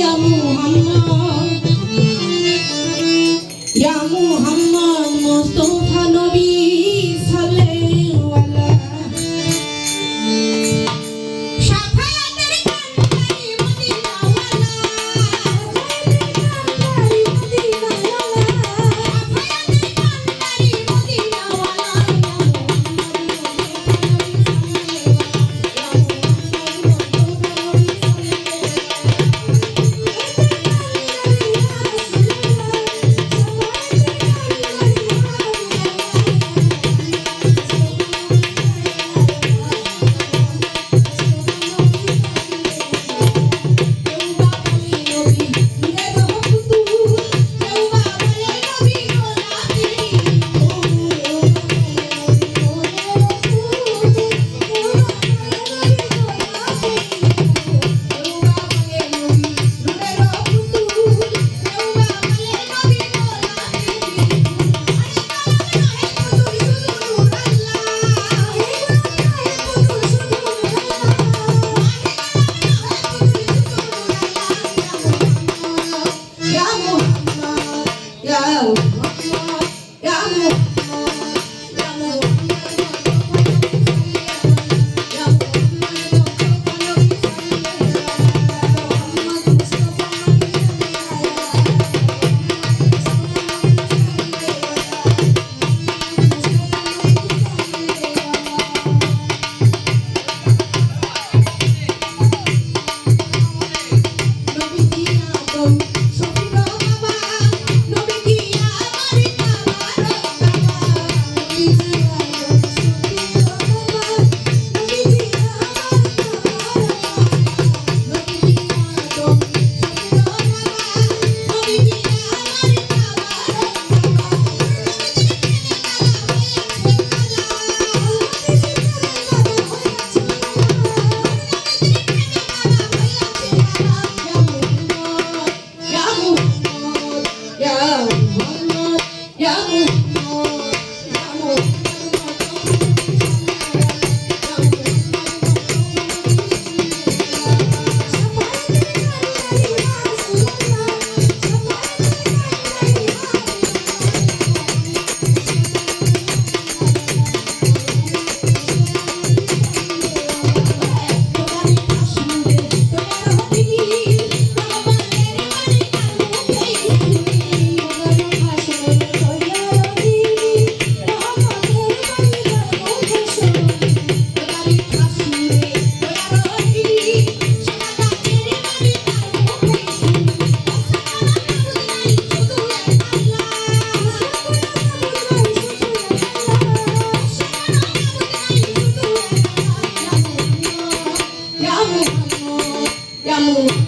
ya Muhammed Ya Muhammed Ya Muhammad, Tchau!